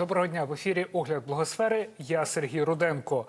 Доброго дня в ефірі Огляд Благосфери. Я Сергій Руденко.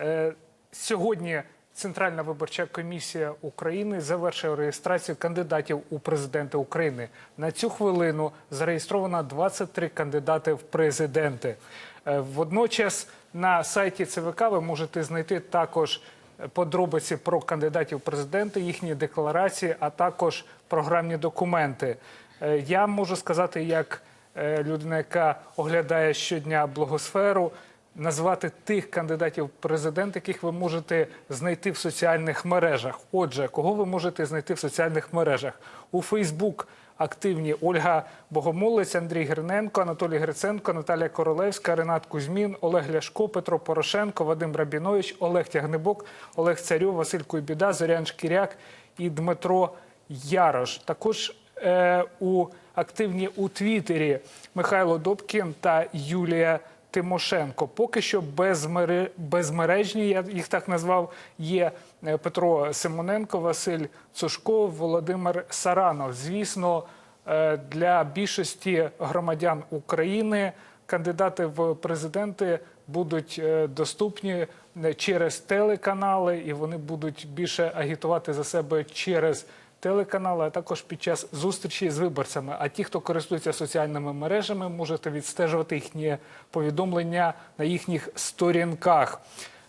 Е, Сьогодні Центральна виборча комісія України завершила реєстрацію кандидатів у президенти України. На цю хвилину зареєстровано 23 кандидати в президенти. Е, Водночас на сайті ЦВК ви можете знайти також подробиці про кандидатів в президенти, їхні декларації, а також програмні документи. Е, Я можу сказати, як людина, яка оглядає щодня благосферу, назвати тих кандидатів в президент, яких ви можете знайти в соціальних мережах. Отже, кого ви можете знайти в соціальних мережах? У Фейсбук активні Ольга Богомолець, Андрій Гриненко, Анатолій Гриценко, Наталія Королевська, Ренат Кузьмін, Олег Ляшко, Петро Порошенко, Вадим Рабінович, Олег Тягнебок, Олег Царьов, Василь Куйбіда, Зорян Шкіряк і Дмитро Ярош. Також е, у активні у Твіттері Михайло Добкін та Юлія Тимошенко. Поки що безмере- безмережні, я їх так назвав, є е, Петро Симоненко, Василь Цушко, Володимир Саранов. Звісно, е, для більшості громадян України кандидати в президенти будуть е, доступні е, через телеканали, і вони будуть більше агітувати за себе через телеканали, а також під час зустрічі з виборцями. А ті, хто користується соціальними мережами, можете відстежувати їхні повідомлення на їхніх сторінках.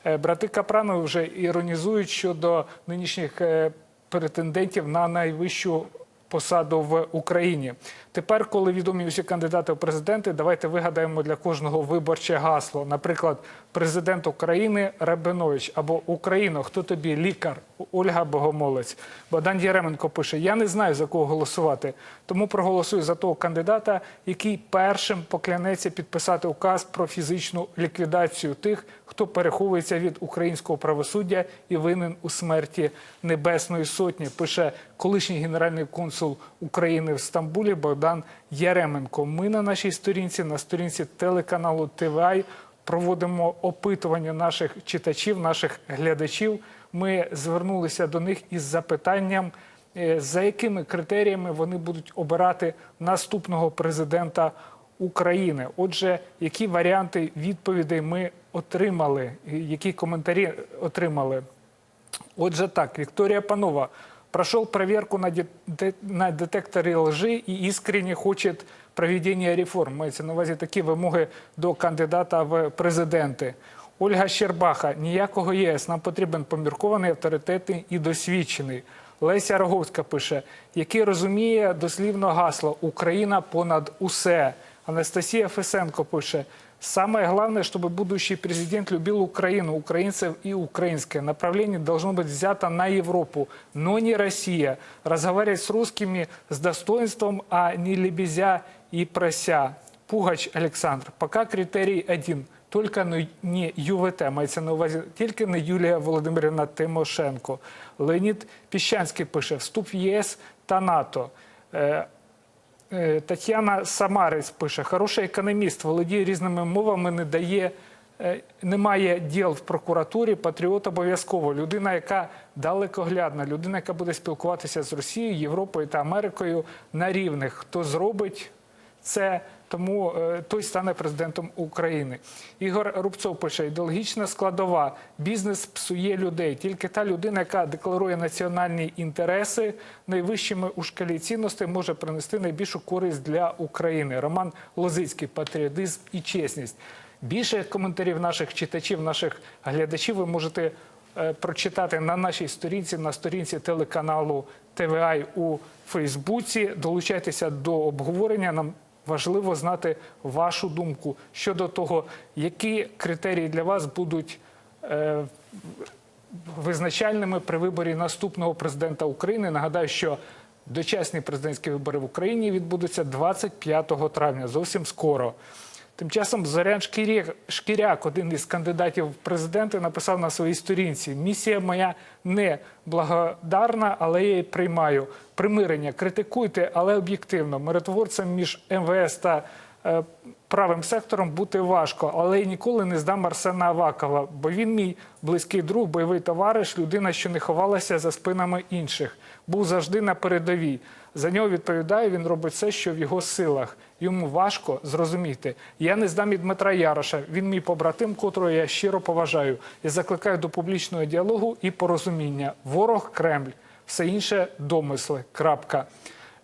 Е, Брати Капранови вже іронізують щодо нинішніх е, претендентів на найвищу посаду в Україні. Тепер, коли відомі усі кандидати в президенти, давайте вигадаємо для кожного виборче гасло. Наприклад, президент України Рабинович або Україно, хто тобі лікар? Ольга Богомолець. Богдан Яременко пише: Я не знаю за кого голосувати, тому проголосую за того кандидата, який першим поклянеться підписати указ про фізичну ліквідацію тих, хто переховується від українського правосуддя і винен у смерті Небесної Сотні. Пише колишній генеральний консул України в Стамбулі Богдан Яременко. Ми на нашій сторінці, на сторінці телеканалу ТВА проводимо опитування наших читачів, наших глядачів. Ми звернулися до них із запитанням, е, за якими критеріями вони будуть обирати наступного президента України. Отже, які варіанти відповідей ми отримали, які коментарі отримали? Отже, так, Виктория Панова прошел проверку на, де- на детекторі лжи і искренне хочет проведення реформ. Мається на увазі такі вимоги до кандидата в президенти. Ольга Щербаха, ніякого ЄС, нам потрібен поміркований, авторитетний і досвідчений. Леся Роговська пише, який розуміє дослівно гасло Україна понад усе. Анастасія Фесенко пише: Самое главное, чтобы будущий президент любил Украину, украинцев и украинское. Направление должно быть взято на Европу, но не Россия. Разговаривать с русскими с достоинством, а не лебезя и прося. Пугач Александр. Пока критерий один. Только не- ЮВТ, мається на увазі тільки не Юлія Володимирівна Тимошенко. Леонід Піщанський пише: вступ в ЄС та НАТО. Е, Тетяна Самарець пише: хороший економіст, володіє різними мовами, не дає. е, Немає діл в прокуратурі, патріот обов'язково. Людина, яка далекоглядна, людина, яка буде спілкуватися з Росією, Європою та Америкою на рівних. Хто зробить це, тому е, той стане президентом України. Ігор Рубцов пише: ідеологічна складова. Бізнес псує людей. Тільки та людина, яка декларує національні інтереси найвищими у шкалі цінностей, може принести найбільшу користь для України. Роман Лозицький, патріотизм і чесність. Більше коментарів наших читачів, наших глядачів ви можете е, прочитати на нашій сторінці, на сторінці телеканалу ТВА у Фейсбуці. Долучайтеся до обговорення. Нам важливо знати вашу думку щодо того, які критерії для вас будуть е, визначальними при виборі наступного президента України. Нагадаю, що дочасні президентські вибори в Україні відбудуться 25 травня, зовсім скоро. Тим часом Зорян Шкіряк, один із кандидатів в президенти, написав на своїй сторінці: місія моя не благодарна, але я її приймаю. Примирення критикуйте, але об'єктивно. Миротворцем між МВС та е, правим сектором бути важко, але я ніколи не здам Арсена Авакова, бо він мій близький друг, бойовий товариш, людина, що не ховалася за спинами інших. був завжди на передовій. За нього відповідає, він робить все, що в його силах. Йому важко зрозуміти. Я не здам і Дмитра Яроша. Він мій побратим, котрого я щиро поважаю. І закликаю до публічного діалогу і порозуміння. Ворог Кремль, все інше домисли. Крапка.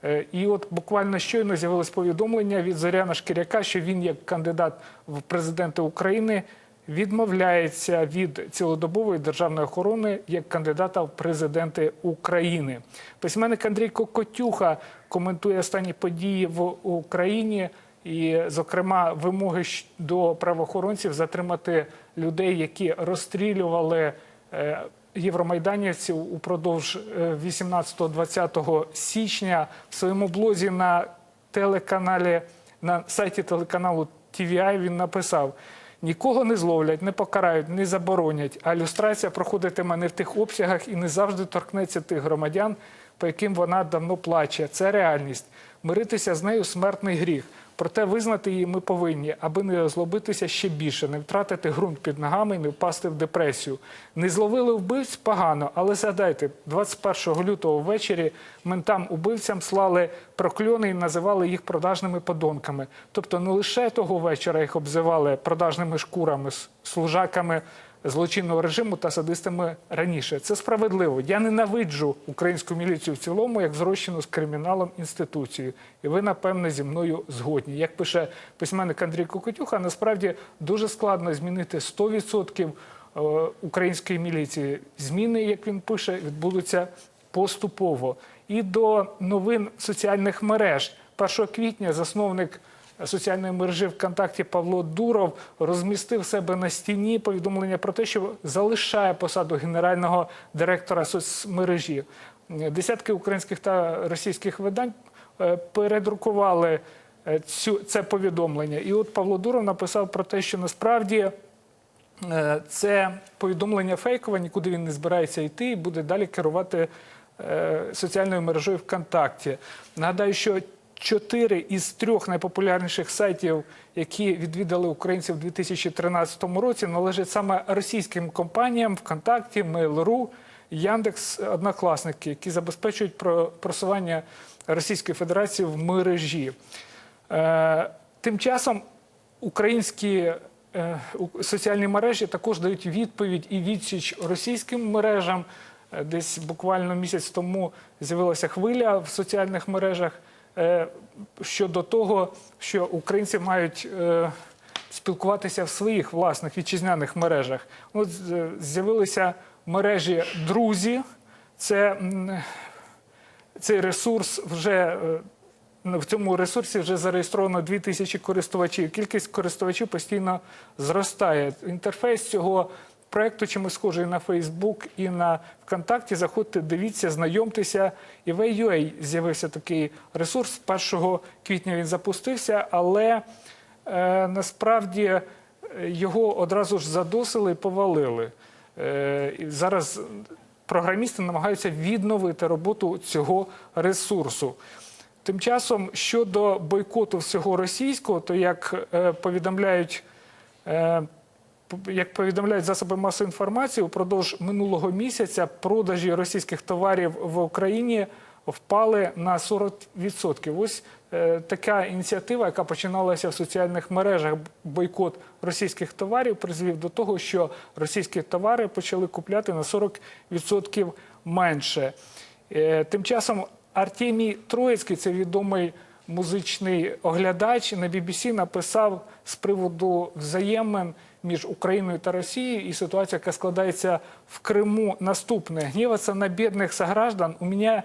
Е, І от буквально щойно з'явилось повідомлення від Зоряна Шкіряка, що він, як кандидат в президенти України, відмовляється від цілодобової державної охорони як кандидата в президенти України. Письменник Андрій Кокотюха коментує останні події в Україні. І, зокрема, вимоги до правоохоронців затримати людей, які розстрілювали е, євромайданівців упродовж е, 18-20 січня в своєму блозі на телеканалі на сайті телеканалу TVI він написав: нікого не зловлять, не покарають, не заборонять. А люстрація проходитиме не в тих обсягах і не завжди торкнеться тих громадян, по яким вона давно плаче. Це реальність. Миритися з нею смертний гріх. Проте визнати її ми повинні, аби не озлобитися ще більше, не втратити ґрунт під ногами і не впасти в депресію. Не зловили вбивць погано, але згадайте, 21 лютого ввечері ментам убивцям слали прокльони і називали їх продажними подонками. Тобто не лише того вечора їх обзивали продажними шкурами, служаками злочинного режиму та садистами раніше. Це справедливо. Я ненавиджу українську міліцію в цілому як зрощену з криміналом інституцію. І ви, напевне, зі мною згодні. Як пише письменник Андрій Кокотюха, насправді дуже складно змінити 100% е, української міліції. Зміни, як він пише, відбудуться поступово. І до новин соціальних мереж 1 квітня засновник соціальної мережі ВКонтакті Павло Дуров розмістив себе на стіні повідомлення про те, що залишає посаду генерального директора соцмережі. Десятки українських та російських видань е, передрукували е, цю це повідомлення. І от Павло Дуров написав про те, що насправді. Е, Це повідомлення фейкове, нікуди він не збирається йти і буде далі керувати соціальною мережею ВКонтакті. Нагадаю, що чотири із трьох найпопулярніших сайтів, які відвідали українці в 2013 році, належать саме російським компаніям ВКонтакті, Mail.ru, Яндекс, Однокласники, які забезпечують про- просування Російської Федерації в мережі. Е, Тим часом українські е, соціальні мережі також дають відповідь і відсіч російським мережам. Е, Десь буквально місяць тому з'явилася хвиля в соціальних мережах щодо того, що українці мають е, спілкуватися в своїх власних вітчизняних мережах. От з'явилися мережі друзі. Це цей ресурс вже е, в цьому ресурсі вже зареєстровано 2000 користувачів. Кількість користувачів постійно зростає. Інтерфейс цього проекту чимось схожий на Facebook і на ВКонтакті. Заходьте, дивіться, знайомтеся. І в AUA з'явився такий ресурс. 1 квітня він запустився, але е, насправді е, його одразу ж задосили і повалили. Е, і зараз програмісти намагаються відновити роботу цього ресурсу. Тим часом щодо бойкоту всього російського, то як е, повідомляють. Е, як повідомляють засоби масової інформації, упродовж минулого місяця продажі російських товарів в Україні впали на 40%. Ось е, така ініціатива, яка починалася в соціальних мережах, бойкот російських товарів, призвів до того, що російські товари почали купляти на 40% менше. Е, Тим часом Артемій Троїцький, це відомий музичний оглядач, на BBC написав з приводу взаємин між Україною та Росією і ситуація, яка складається в Криму, наступне. Гніватися на бідних сограждан у мене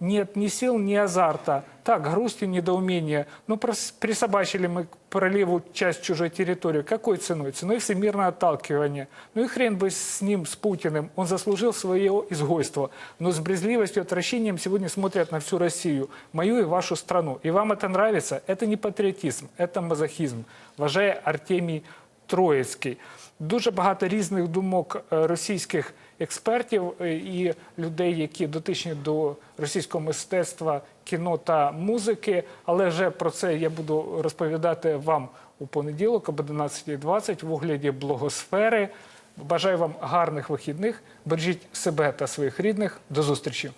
нет ни сил, ни азарта. Так, грусть и недоумение. Ну, прос- присобачили мы к проливу часть чужой территории. Какой ценой? Ценой всемирного отталкивания. Ну и хрен бы с ним, с Путиным. Он заслужил свое изгойство. Но с брезгливостью и отвращением сегодня смотрят на всю Россию, мою и вашу страну. И вам это нравится? Это не патриотизм, это мазохизм. Вважає Артемій Троїцький. Дуже багато різних думок е, російських експертів е, і людей, які дотичні до російського мистецтва, кіно та музики. Але вже про це я буду розповідати вам у понеділок об 11.20 в огляді блогосфери. Бажаю вам гарних вихідних. Бережіть себе та своїх рідних. До зустрічі.